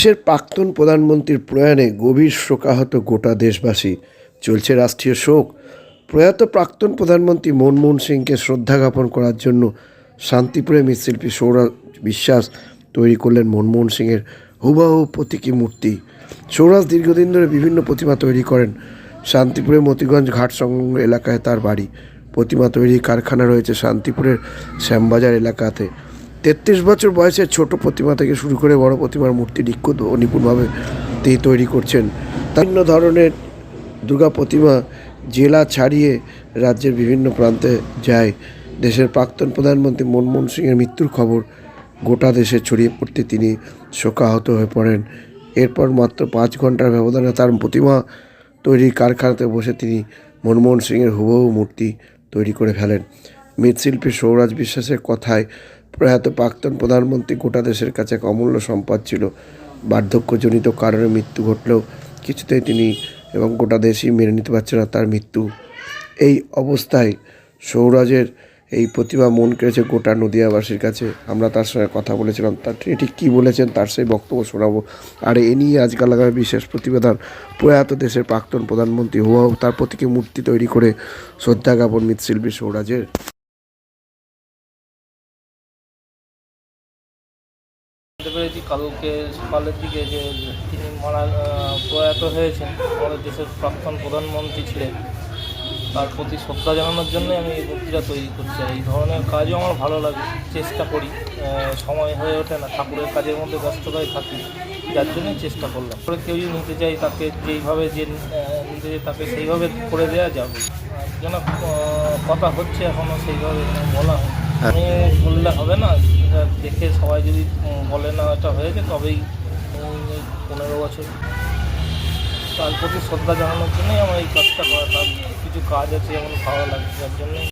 দেশের প্রাক্তন প্রধানমন্ত্রীর প্রয়াণে গভীর শোকাহত গোটা দেশবাসী। চলছে রাষ্ট্রীয় শোক। প্রয়াত প্রাক্তন প্রধানমন্ত্রী মনমোহন সিংকে শ্রদ্ধা জ্ঞাপন করার জন্য শান্তিপুরে মৃৎশিল্পী সৌরভ বিশ্বাস তৈরি করলেন মনমোহন সিংয়ের হুবাহু প্রতীকী মূর্তি। সৌরাজ দীর্ঘদিন ধরে বিভিন্ন প্রতিমা তৈরি করেন। শান্তিপুরে মতিগঞ্জ ঘাট সংলগ্ন এলাকায় তার বাড়ি। প্রতিমা তৈরি কারখানা রয়েছে শান্তিপুরের শ্যামবাজার এলাকাতে। তেত্রিশ বছর বয়সের ছোট প্রতিমা থেকে শুরু করে বড় প্রতিমার মূর্তি নিখুঁত ও নিপুণভাবে তিনি তৈরি করছেন। বিভিন্ন ধরনের দুর্গা প্রতিমা জেলা ছাড়িয়ে রাজ্যের বিভিন্ন প্রান্তে যায়। দেশের প্রাক্তন প্রধানমন্ত্রী মনমোহন সিংয়ের মৃত্যুর খবর গোটা দেশে ছড়িয়ে পড়তে তিনি শোকাহত হয়ে পড়েন। এরপর মাত্র পাঁচ ঘণ্টার ব্যবধানে তার প্রতিমা তৈরির কারখানাতে বসে তিনি মনমোহন সিংয়ের হুবহু মূর্তি তৈরি করে ফেলেন। মৃৎশিল্পী সৌরাজ বিশ্বাসের কথায় প্রয়াত প্রাক্তন প্রধানমন্ত্রী গোটা দেশের কাছে এক অমূল্য সম্পদ ছিল। বার্ধক্যজনিত কারণে মৃত্যু ঘটলেও কিছুতেই তিনি এবং গোটা দেশই মেনে নিতে পারছে না তার মৃত্যু। এই অবস্থায় সৌরাজের এই প্রতিভা মন কেড়েছে গোটা নদিয়াবাসীর কাছে। আমরা তার সঙ্গে কথা বলেছিলাম। তার ঠিক কী বলেছেন তার সেই বক্তব্য শোনাবো। আর এ নিয়ে আজকাল আগামী বিশেষ প্রতিবেদন প্রয়াত দেশের প্রাক্তন প্রধানমন্ত্রী হুয়াও তার প্রতীকী মূর্তি তৈরি করে শ্রদ্ধা জ্ঞাপন মৃৎশিল্পী সৌরাজের। জানতে পেরেছি কালকে সকালের দিকে যে তিনি মারা প্রয়াত হয়েছেন, আমাদের দেশের প্রাক্তন প্রধানমন্ত্রী ছিলেন। তার প্রতি শ্রদ্ধা জানানোর জন্যই আমি এই মূর্তিটা তৈরি করছি। এই ধরনের কাজও আমার ভালো লাগে, চেষ্টা করি। সময় হয়ে ওঠে না, ঠাকুরের কাজের মধ্যে ব্যস্ততায় থাকি, যার জন্যই চেষ্টা করলাম। পরে কেউই নিতে চাই তাকে যেইভাবে যে নিতে চাই তাকে সেইভাবে করে দেওয়া যাবে। যেন কথা হচ্ছে এখনও সেইভাবে বলা হয় আমি বললে হবে না? দেখে সবাই যদি বলে না এটা হয়েছে, তবেই পনেরো বছর। তার প্রতি শ্রদ্ধা জানানোর জন্যই আমার এই কাজটা করা। কিছু কাজ আছে যেমন ভালো লাগে যার জন্যই।